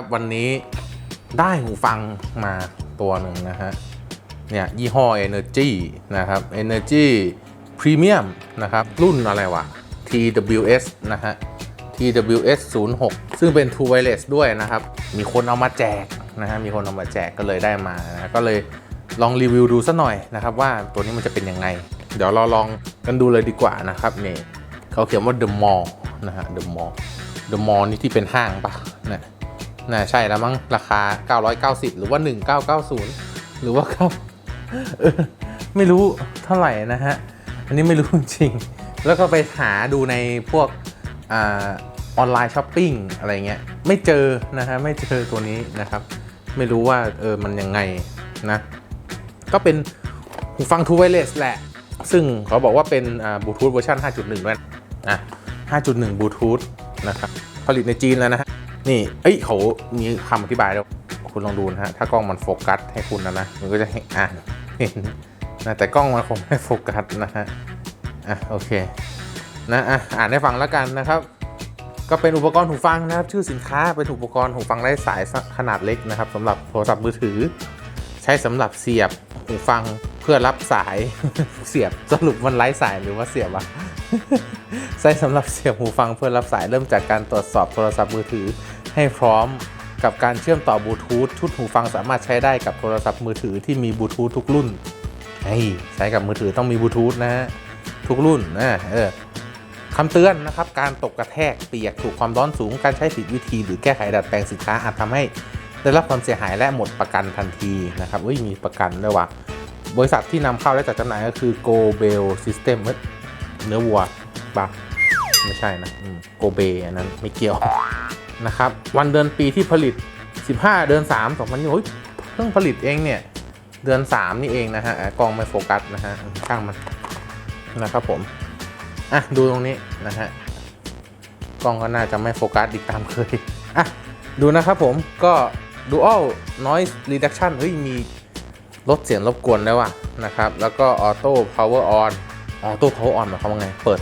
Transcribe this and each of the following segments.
ครับวันนี้ได้หูฟังมาตัวหนึ่งนะฮะ เนี่ยยี่ห้อ Energy นะครับ Energy Premium นะครับ รุ่นอะไรวะ TWS นะฮะ TWS 06 ซึ่งเป็น True Wireless ด้วยนะครับ มีคนเอามาแจกนะฮะ มีคนเอามาแจกก็เลยได้มานะก็เลยลองรีวิวดูสักหน่อยนะครับ ว่าตัวนี้มันจะเป็นยังไง เดี๋ยวเราลองกันดูเลยดีกว่านะครับนี่เขาเขียนว่า The Mall นะฮะ The Mall The Mall นี่ที่เป็นห้างปะเนี่ย น่าใช่แล้วมั้งราคา 990 หรือว่า 1990 หรือว่าครับไม่รู้เท่าไหร่นะฮะ อันนี้ไม่รู้จริงๆแล้วก็ไปหาดูในพวกอออนไลน์ช้อปปิ้งอะไรเงี้ย ไม่เจอนะฮะ ไม่เจอตัวนี้นะครับ ไม่รู้ว่าเออมันยังไงนะ ก็เป็นหูฟัง True Wireless แหละ ซึ่งเขาบอกว่าเป็นบลูทูธเวอร์ชัน5.1 ด้วยนะ5.1บลูทูธนะครับ ผลิตในจีนแล้วนะฮะ นี่เอ้ยเขามีคำอธิบายแล้วคุณลองดูนะฮะ ถ้ากล้องมันโฟกัสให้คุณนะนะ มันก็จะให้อ่านเห็นนะแต่กล้องมันคงไม่โฟกัสนะฮะ อะโอเค นะอะอ่านให้ฟังแล้วกันนะครับก็เป็นอุปกรณ์หูฟังนะครับ ชื่อสินค้าเป็นอุปกรณ์หูฟังไร้สายขนาดเล็กนะครับสำหรับโทรศัพท์มือถือ ใช้สำหรับเสียบหูฟังเพื่อรับสายเสียบสรุปมันไร้สายหรือว่าเสียบอะใช้สำหรับเสียบหูฟังเพื่อรับสายเริ่มจากการตรวจสอบโทรศัพท์มือถือ ให้พร้อมกับการเชื่อมต่อบลูทูธชุดหูฟังสามารถใช้ได้กับโทรศัพท์มือถือที่มีบลูทูธทุกรุ่นใช้กับมือถือต้องมีบลูทูธนะฮะทุกรุ่นนะเออคำเตือนนะครับ การตกกระแทกเปียกถูกความร้อนสูงการใช้ผิดวิธี หรือแก้ไขดัดแปลงสินค้าอาจทำให้ได้รับความเสียหายและหมดประกันทันทีนะครับเฮ้ยมีประกันด้วยว่ะบริษัทที่นำเข้าและจัดจำหน่ายก็คือ Go Bell System เอ้ยเนื้อวัวปะไม่ใช่นะโกเบอันนั้นไม่เกี่ยว นะครับ วันเดือนปีที่ผลิต 15 เดือน 3 2020โอ้ยเพิ่งผลิตเองเนี่ย เดือน 3 นี่เองนะฮะกล้องไม่โฟกัสนะฮะช่างมันนะครับผม อะ ดูตรงนี้นะฮะกล้องก็น่าจะไม่โฟกัสอีกตามเคย อะ ดูนะครับผมก็ Dual Noise Reduction เฮ้ย มีลดเสียงรบกวนได้ว่ะนะครับ แล้วก็ Auto Power On Auto Power On หมายความว่าไง เปิด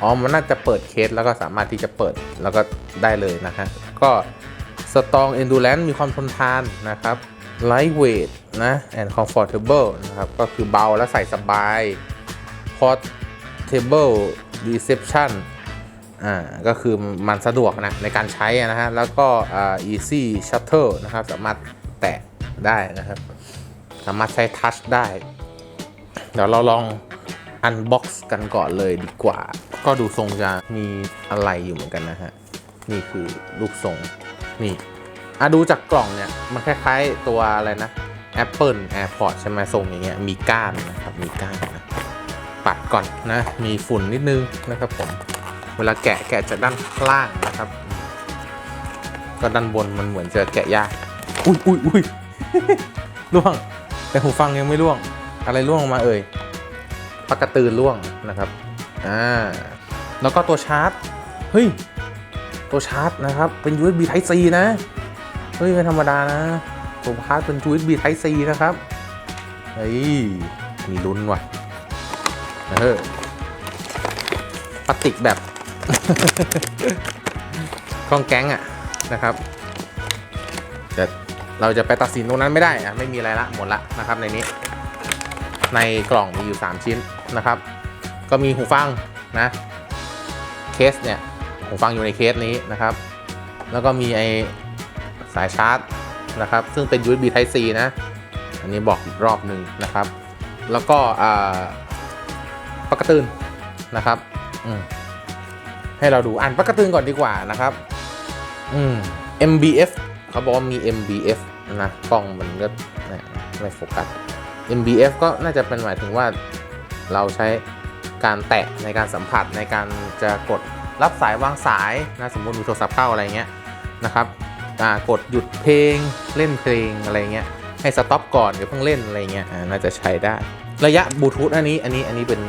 อ๋อ มันน่าจะเปิดเคสแล้วก็สามารถที่จะเปิดแล้วก็ได้เลยนะฮะ ก็ Strong Endurance มีความทนทานนะครับ Lightweight นะ and Comfortable นะครับ ก็คือเบาและใส่สบาย Portable Reception อ่า ก็คือมันสะดวกนะในการใช้นะฮะ แล้วก็อ่า Easy Shuttle นะครับ สามารถแตะได้นะครับ สามารถใช้ทัชได้ เดี๋ยวเราลองอันบ็อกซ์กันก่อนเลยดีกว่า ก็ดูทรงจะมีอะไรอยู่เหมือนกันนะฮะ นี่คือลูกทรง นี่อะดูจากกล่องเนี่ย มันคล้ายๆตัวอะไรนะ Apple AirPod ใช่ไหมทรงอย่างเงี้ย มีก้านนะครับ มีก้านนะ ปัดก่อนนะ มีฝุ่นนิดนึงนะครับผม เวลาแกะแกะจากด้านล่างนะครับ ก็ด้านบนมันเหมือนจะแกะยาก อุ้ยอุ้ยอุ้ยล่วง แต่หูฟังยังไม่ล่วง อะไรล่วงออกมาเอ่ยปากกระตือร่วงนะครับ อ่า แล้วก็ตัวชาร์จ เฮ้ย ตัวชาร์จนะครับ เป็น USB Type C นะ เฮ้ย ไม่ธรรมดานะ ตัวชาร์จเป็น USB Type C นะครับ เฮ้ย มีลุ้นว่ะเออพลาสติกแบบกล้องแก๊งอะนะครับแต่เราจะไปตัดสินตรงนั้นไม่ได้อะไม่มีอะไรละหมดละนะครับในนี้ ในกล่องมีอยู่ 3 ชิ้นนะครับ ก็มีหูฟังนะ เคสเนี่ยหูฟังอยู่ในเคสนี้นะครับ แล้วก็มีไอสายชาร์จนะครับ ซึ่งเป็น USB Type C นะ อันนี้บอกอีกรอบหนึ่งนะครับ แล้วก็ปากกระตืนนะครับให้เราดูอ่านปากกระตืนก่อนดีกว่านะครับอืม MBF เขาบอกว่ามี MBF นะกล้องมันก็ไม่โฟกัส MBF ก็น่าจะเป็นหมายถึงว่าเราใช้ การแตะในการสัมผัสในการจะกดรับสายวางสายนะสมมติมีโทรศัพท์เข้าอะไรเงี้ยนะครับกดหยุดเพลงเล่นเพลงอะไรเงี้ยให้สต็อปก่อนเดี๋ยวเพิ่งเล่นอะไรเงี้ยอาน่าจะใช้ได้ ระยะบลูทูธอันนี้อันนี้อันนี้เป็น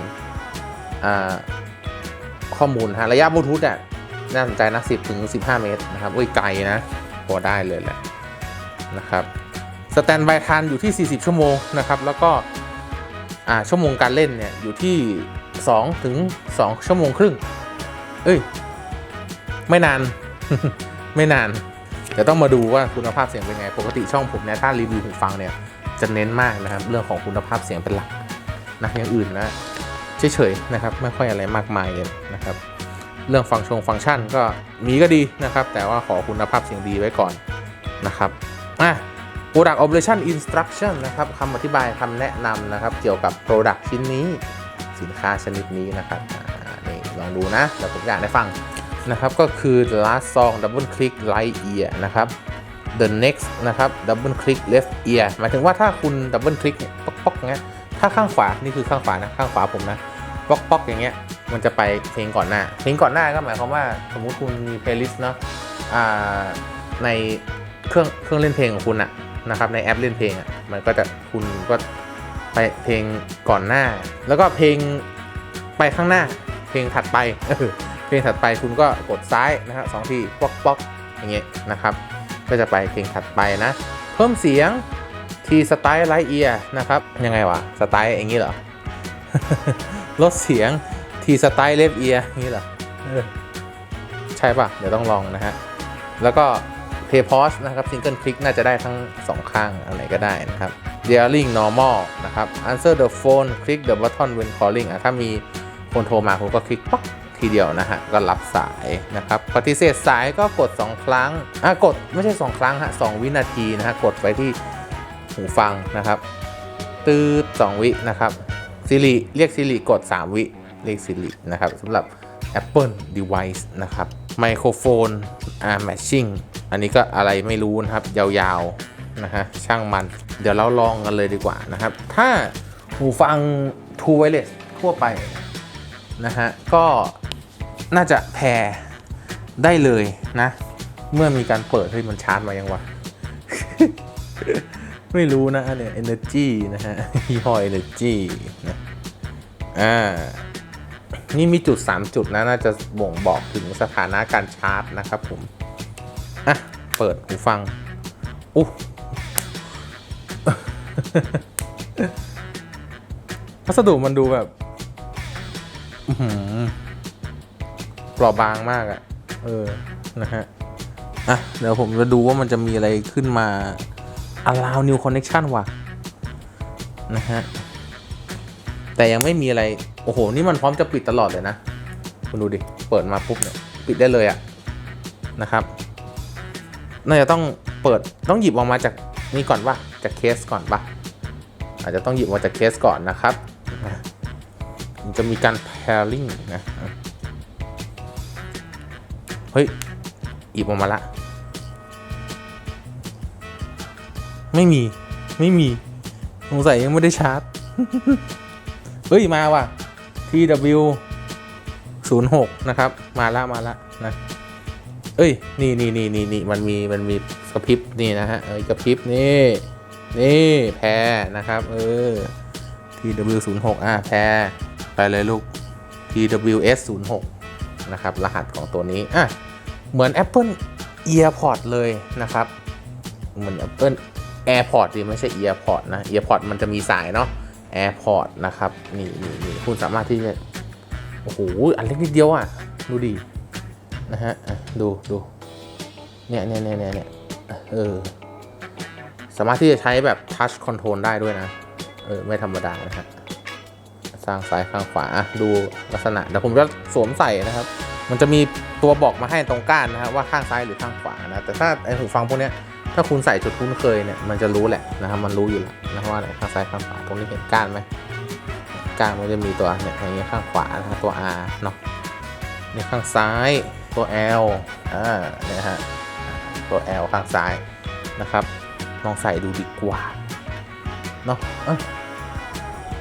ข้อมูลฮะระยะบลูทูธอะน่าสนใจนะ10ถึง15เมตรนะครับอุ้ยไกลนะพอได้เลยแหละนะครับสแตนบายทันอยู่ที่ 40 ชั่วโมงนะครับแล้วก็ชั่วโมงการเล่นเนี่ยอยู่ที่ 2ถึง2ชั่วโมงครึ่ง เอ้ย ไม่นาน ไม่นานดี๋ยวต้องมาดูว่าคุณภาพเสียงเป็นไง ปกติช่องผมเนี่ยถ้ารีวิวหูฟังเนี่ยจะเน้นมากนะครับ เรื่องของคุณภาพเสียงเป็นหลักนะอย่างอื่นนะเฉยๆนะครับ ไม่ค่อยอะไรมากมายเลยนะครับ เรื่องฟังชงฟังก์ชันก็มีก็ดีนะครับ แต่ว่าขอคุณภาพเสียงดีไว้ก่อนนะครับอะ Product Operation Instruction นะครับคำอธิบายคำแนะนำนะครับ เกี่ยวกับ Product ชิ้นนี้ สินค้าชนิดนี้นะครับนี่ลองดูนะเดี๋ยวผมอยากได้ฟังนะครับก็คือ last song double click right ear นะครับ the next นะครับ double click left ear หมายถึงว่าถ้าคุณ double click เนี่ยป๊อกป๊อกเงี้ยถ้าข้างขวา นี่คือข้างขวานะข้างขวาผมนะป๊อกป๊อกอย่างเงี้ยมันจะไปเพลงก่อนหน้า เพลงก่อนหน้าก็หมายความว่าสมมุติคุณมี playlist เนาะในเครื่องเครื่องเล่นเพลงของคุณอะนะครับในแอปเล่นเพลงอะมันก็จะคุณก็ ไปเพลงก่อนหน้า แล้วก็เพลงไปข้างหน้า เพลงถัดไปเออเพลงถัดไปคุณก็กดซ้ายนะครับสองทีป๊อกป๊อกอย่างเงี้ยนะครับ ก็จะไปเพลงถัดไปนะ เพิ่มเสียงทีสไตล์ไลท์เอียนะครับ ยังไงวะสไตล์อย่างนี้เหรอ ลดเสียงทีสไตล์เลฟเอียอย่างนี้เหรอเออใช่ป่ะ เดี๋ยวต้องลองนะฮะ แล้วก็ เพย์พอสนะครับซิงเกิลคลิกน่าจะได้ทั้งสองข้างอะไรก็ได้นะครับ Dialing normal นะครับ answer the phone click the button when calling อะถ้ามีคนโทรมาคุณก็คลิกป๊อกทีเดียวนะฮะ ก็รับสายนะครับปฏิเสธสายก็กด 2 ครั้งอะกดไม่ใช่ 2 ครั้งฮะ2วินาทีนะฮะ กดไปที่หูฟังนะครับ ตืด2วินะครับ Siri เรียก Siri กด 3 วิ เรียก Siri นะครับสำหรับ Apple device นะครับไมโครโฟนอ่า matching อันนี้ก็อะไรไม่รู้นะครับยาวๆนะฮะช่างมัน เดี๋ยวเราลองกันเลยดีกว่านะครับ ถ้าหูฟัง True Wireless ทั่วไปนะฮะก็น่าจะแพรได้เลยนะ เมื่อมีการเปิดเฮ้ยมันชาร์จมายังวะ ไม่รู้นะอันเนี่ย Energy นะฮะยี่ห้อ Energy นะอ่านี่มีจุด 3 จุดนะน่าจะบ่งบอกถึงสถานะการชาร์จนะครับผม อะ เปิดหูฟังอู้พัสดุมันดูแบบอื้อหือเปราะบางมากอะ่ะ เออ นะฮะ อะ เดี๋ยวผมจะดูว่ามันจะมีอะไรขึ้นมา allow new connection ว่ะ นะฮะ แต่ยังไม่มีอะไร โอ้โห นี่มันพร้อมจะปิดตลอดเลยนะ คุณดูดิ เปิดมาปุ๊บเนี่ย ปิดได้เลยอะนะครับ น่าจะต้องเปิดต้องหยิบออกมาจากนี่ก่อนปะจากเคสก่อนปะอาจจะต้องหยิบออกมาจากเคสก่อนนะครับมันจะมีการ pairing นะอะเฮ้ยหยิบออกมาละ ไม่มีไม่มีสงสัยยังไม่ได้ชาร์จ เฮ้ย มาว่ะ TW 0 6 นะครับ มาละ มาละนะ เอ้ย นี่นี่นี่นี่นี่มันมีมันมีกระพริบนี่นะฮะเอ้ยกระพริบนี่นี่แพรนะครับ เออ TW 0 6 อะแพรไปเลยลูก TWS 0 6 นะครับ รหัสของตัวนี้ อะ เหมือน Apple EarPod เลยนะครับ เหมือน Apple AirPod ดิไม่ใช่ EarPod นะ EarPod มันจะมีสายเนาะ AirPod นะครับ นี่นี่นี่คุณสามารถที่จะ โอ้โห อันเล็กนิดเดียวอะ ดูดี นะฮะดูดูเนี่ยเนี่ยเนี่ยเนี่ยเออสามารถที่จะใช้แบบ Touch Control ได้ด้วยนะ เออ ไม่ธรรมดานะฮะสร้างซ้ายข้างขวาดูลักษณะเดี๋ยวผมจะสวมใส่นะครับ มันจะมีตัวบอกมาให้ตรงก้านนะครับว่าข้างซ้ายหรือข้างขวานะแต่ถ้าไอหูฟังพวกเนี้ยถ้าคุณใส่จุดคุ้นเคยเนี่ยมันจะรู้แหละนะครับมันรู้อยู่แล้วนะว่าข้างซ้ายข้างขวาตรงนี้เห็นก้านไหมก้านมันจะมีตัวเนี่ยอย่างเงี้ยข้างขวานะตัว R เนาะนี่ข้างซ้าย ตัว L อ่าเนี่ยฮะตัว L ข้างซ้ายนะครับ ลองใส่ดูดีกว่าเนาะเอ้ย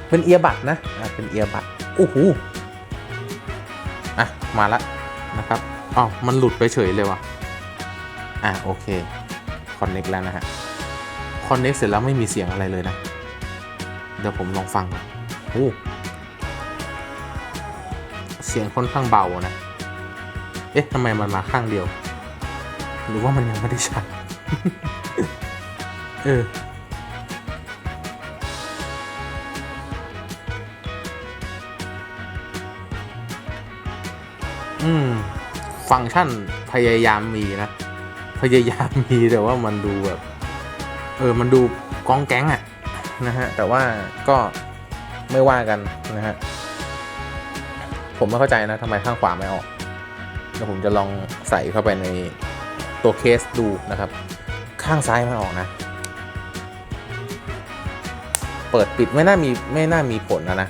เป็นเอียบัดนะอ่าเป็นเอียบัดโอ้โหอะมาละนะครับอ๋อมันหลุดไปเฉยเลยว่ะอะโอเคคอนเน็กแล้วนะฮะคอนเน็กเสร็จแล้วไม่มีเสียงอะไรเลยนะ เดี๋ยวผมลองฟังโอ้เสียงค่อนข้างเบานะ อ๊ะทำไมมันมาข้างเดียว หรือว่ามันยังไม่ได้ชัดเอออืม ฟังก์ชันพยายามมีนะ พยายามมีแต่ว่ามันดูแบบ เออ มันดูกองแก๊งอะนะฮะ แต่ว่าก็ไม่ว่ากันนะฮะ ผมไม่เข้าใจนะทำไมข้างขวาไม่ออก เดี๋ยวผมจะลองใส่เข้าไปในตัวเคสดูนะครับ ข้างซ้ายไม่ออกนะ เปิดปิดไม่น่ามีไม่น่ามีผลนะนะ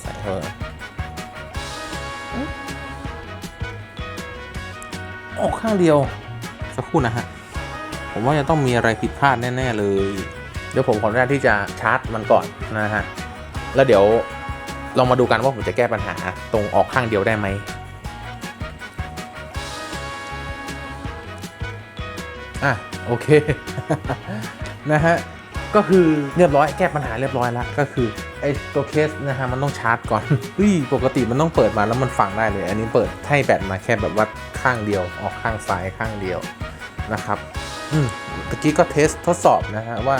ใส่เข้าออกข้างเดียว สักครู่นะฮะ ผมว่าจะต้องมีอะไรผิดพลาดแน่ ๆ เลย เดี๋ยวผมขออนุญาตที่จะชาร์จมันก่อนนะฮะ แล้วเดี๋ยว ลองมาดูกันว่าผมจะแก้ปัญหาตรงออกข้างเดียวได้ไหมอะโอเคนะฮะก็คือเรียบร้อยแก้ปัญหาเรียบร้อยแล้วก็คือไอ้ตัวเคสนะฮะมันต้องชาร์จก่อนเฮ้ยปกติมันต้องเปิดมาแล้วมันฟังได้เลย อันนี้เปิดให้แบตมาแค่แบบว่าข้างเดียว ออกข้างซ้ายข้างเดียวนะครับอืมตะกี้ก็เทสทดสอบนะฮะว่า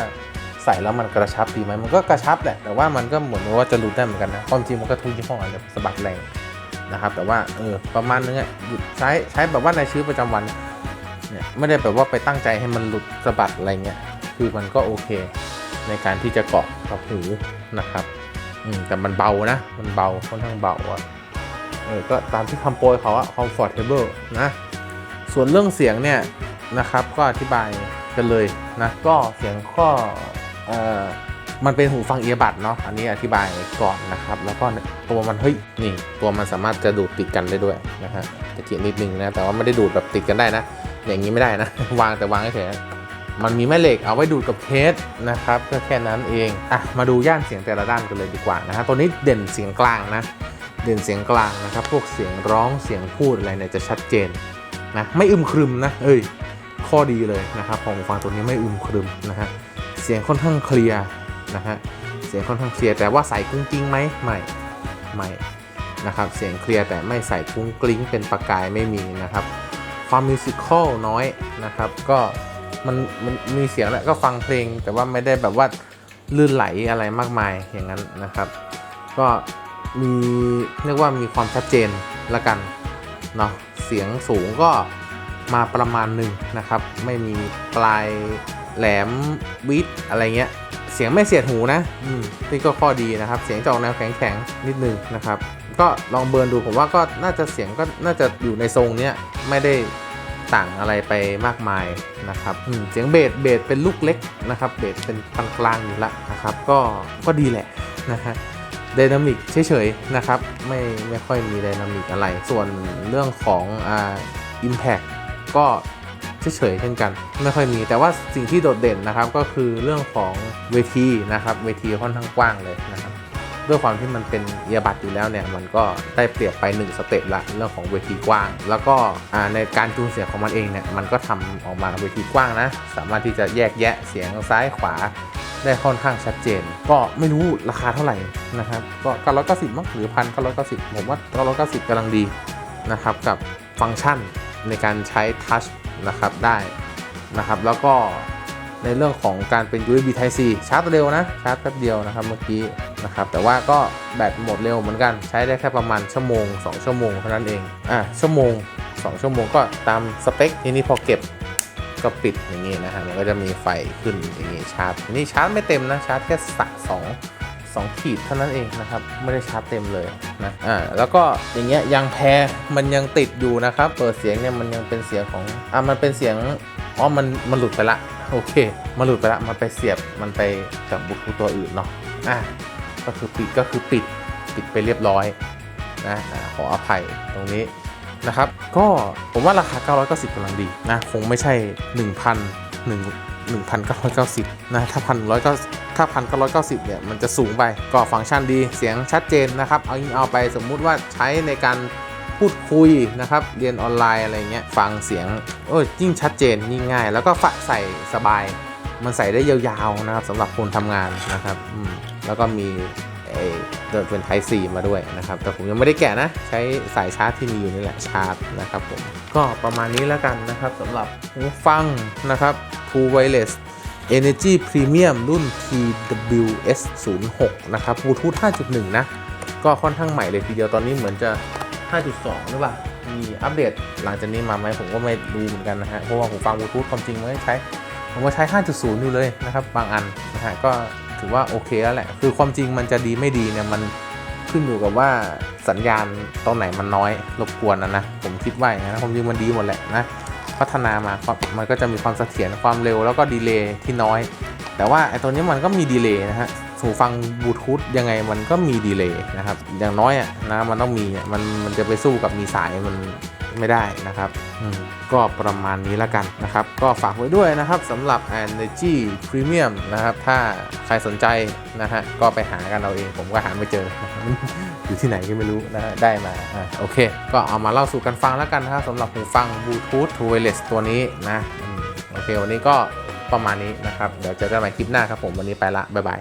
ใส่แล้วมันกระชับดีไหมมันก็กระชับแหละ แต่ว่ามันก็เหมือนว่าจะหลุดได้เหมือนกันนะความจริงมันก็ทุกยี่ห้อเลยสะบัดแรงนะครับ แต่ว่าเออประมาณนึงอะใช้ใช้แบบว่าในชีวิตประจำวันเนี่ยไม่ได้แบบว่าไปตั้งใจให้มันหลุดสะบัดอะไรเงี้ยคือมันก็โอเคในการที่จะเกาะกับหูนะครับอืมแต่มันเบานะ มันเบาค่อนข้างเบาอะเออก็ตามที่คำโปรยเขาอะ comfortable นะ ส่วนเรื่องเสียงเนี่ยนะครับก็อธิบายกันเลยนะ ก็เสียงก็เออ มันเป็นหูฟังเอียบัดเนาะ อันนี้อธิบายก่อนนะครับ แล้วก็ตัวมันเฮ้ยนี่ ตัวมันสามารถจะดูดติดกันได้ด้วยนะฮะตะเกียบนิดนึงนะ แต่ว่าไม่ได้ดูดแบบติดกันได้นะ อย่างนี้ไม่ได้นะ วางแต่วางเฉยมันมีแม่เหล็กเอาไว้ดูดกับเคสนะครับ ก็แค่นั้นเอง อะ มาดูย่านเสียงแต่ละด้านกันเลยดีกว่านะฮะ ตัวนี้เด่นเสียงกลางนะ เด่นเสียงกลางนะครับ พวกเสียงร้องเสียงพูดอะไรเนี่ยจะชัดเจนนะ ไม่อึมครึมนะ เอ้ย ข้อดีเลยนะครับของหูฟังตัวนี้ไม่อึมครึมนะฮะ สียงค่อนข้างเคลียร์นะฮะเสียงค่อนข้างเคลียร์แต่ว่าใส่กุ้งกิ้งไหมไม่ไม่นะครับเสียงเคลียร์แต่ไม่ใส่กุ้งกลิ้งเป็นประกายไม่มีนะครับความมิวสิคอลน้อยนะครับก็มันมันมีเสียงแหละก็ฟังเพลง แต่ว่าไม่ได้แบบว่าลื่นไหลอะไรมากมายอย่างนั้นนะครับ ก็มีเรียกว่ามีความชัดเจนละกันเนาะเสียงสูงก็มาประมาณหนึ่งนะครับ ไม่มีปลาย แหลมวิดอะไรเงี้ย เสียงไม่เสียดหูนะอืมนี่ก็ข้อดีนะครับ เสียงจอกแนวแข็งๆนิดนึงนะครับ ก็ลองเบิร์นดูผมว่าก็น่าจะเสียงก็น่าจะอยู่ในทรงเนี้ยไม่ได้ต่างอะไรไปมากมายนะครับอืมเสียงเบสเบสเป็นลูกเล็กนะครับเบสเป็นปานกลางอยู่ละนะครับ ก็ก็ดีแหละนะฮะไดนามิกเฉยๆนะครับ ไม่ไม่ค่อยมีไดนามิกอะไร ส่วนเรื่องของอ่าอิมแพคก็ เฉยๆเช่นกัน ไม่ค่อยมีแต่ว่าสิ่งที่โดดเด่นนะครับก็คือเรื่องของเวทีนะครับเวทีค่อนข้างกว้างเลยนะครับด้วยความที่มันเป็นเอียบัตอยู่แล้วเนี่ยมันก็ได้เปรียบไป 1 สเต็ปละเรื่องของเวทีกว้าง แล้วก็ในการจูนเสียงของมันเองเนี่ยมันก็ทำออกมาเวทีกว้างนะ สามารถที่จะแยกแยะเสียงซ้ายขวาได้ค่อนข้างชัดเจน ก็ไม่รู้ราคาเท่าไหร่นะครับก็990มั้งหรือพัน990ผมว่า990กำลังดีนะครับกับฟังก์ชันในการใช้ทัช นะครับได้นะครับ แล้วก็ในเรื่องของการเป็น USB Type C ชาร์จเร็วนะชาร์จแป๊บเดียวนะครับเมื่อกี้นะครับ แต่ว่าก็แบตหมดเร็วเหมือนกันใช้ได้แค่ประมาณชั่วโมง 2 ชั่วโมงเท่านั้นเองอะชั่วโมง 2 ชั่วโมงก็ตามสเปคทีนี้พอเก็บก็ปิดอย่างนี้นะฮะมันก็จะมีไฟขึ้นอย่างนี้ชาร์จทีนี้ชาร์จไม่เต็มนะชาร์จแค่สักสอง สองขีดเท่านั้นเองนะครับ ไม่ได้ชาร์จเต็มเลยนะอ่าแล้วก็อย่างเงี้ยยางแพรมันยังติดอยู่นะครับ เปิดเสียงเนี่ยมันยังเป็นเสียงของอะมันเป็นเสียงอ๋อมันมันหลุดไปละโอเค มันหลุดไปละมันไปเสียบมันไปกับบลูทูธตัวอื่นเนาะอะก็คือปิดก็คือปิดปิดไปเรียบร้อยนะอะขออภัยตรงนี้นะครับ ก็ผมว่าราคา 990กำลังดีนะ คงไม่ใช่ 1,000 1 1,990นะถ้าพันร้อยก็ถ้าพันก็ร้อยเก้าสิบเนี่ยมันจะสูงไปก็ฟังก์ชันดีเสียงชัดเจนนะครับเอาเอาไปสมมุติว่าใช้ในการพูดคุยนะครับเรียนออนไลน์อะไรเงี้ยฟังเสียงเออยิ่งชัดเจนยิ่งง่าย แล้วก็ฝะใส่สบาย มันใส่ได้ยาวๆนะครับสำหรับคนทำงานนะครับแล้วก็มี ไอ้เดินเป็นไทซีมาด้วยนะครับ แต่ผมยังไม่ได้แกะนะ ใช้สายชาร์จที่มีอยู่นี่แหละชาร์จนะครับผม ก็ประมาณนี้แล้วกันนะครับสำหรับหูฟังนะครับ True Wireless Energy Premium รุ่น TWS 0 6นะครับบลูทูธ5.1 นะ ก็ค่อนข้างใหม่เลยทีเดียวตอนนี้เหมือนจะ 5.2 หรือเปล่า มีอัปเดตหลังจากนี้มาไหมผมก็ไม่รู้เหมือนกันนะฮะ เพราะว่าหูฟังบลูทูธความจริงมันใช้ผมว่าใช้ 5.0 อยู่เลยนะครับ บางอันนะฮะ ก็ ถือว่าโอเคแล้วแหละ คือความจริงมันจะดีไม่ดีเนี่ยมันขึ้นอยู่กับว่าสัญญาณตรงไหนมันน้อยรบกวนนะนะผมคิดว่าอย่างนั้นความจริงมันดีหมดแหละนะพัฒนามาความมันก็จะมีความเสถียรความเร็วแล้วก็ดีเลย์ที่น้อย แต่ว่าไอ้ตัวนี้มันก็มีดีเลย์นะฮะ หูฟังบลูทูธยังไงมันก็มีดีเลย์นะครับ อย่างน้อยอะนะมันต้องมีมันมันจะไปสู้กับมีสายมันไม่ได้นะครับก็ประมาณนี้แล้วกันนะครับ ก็ฝากไว้ด้วยนะครับสำหรับ Energy Premium นะครับ ถ้าใครสนใจนะฮะก็ไปหากันเอาเอง ผมก็หาไม่เจอ อยู่ที่ไหนก็ไม่รู้นะฮะได้มาอโอเค ก็เอามาเล่าสู่กันฟังแล้วกันนะครับสำหรับหูฟังบลูทูธ wireless ตัวนี้นะอโอเค วันนี้ก็ประมาณนี้นะครับ เดี๋ยวเจอกันใหม่คลิปหน้าครับผมวันนี้ไปละบ๊ายบาย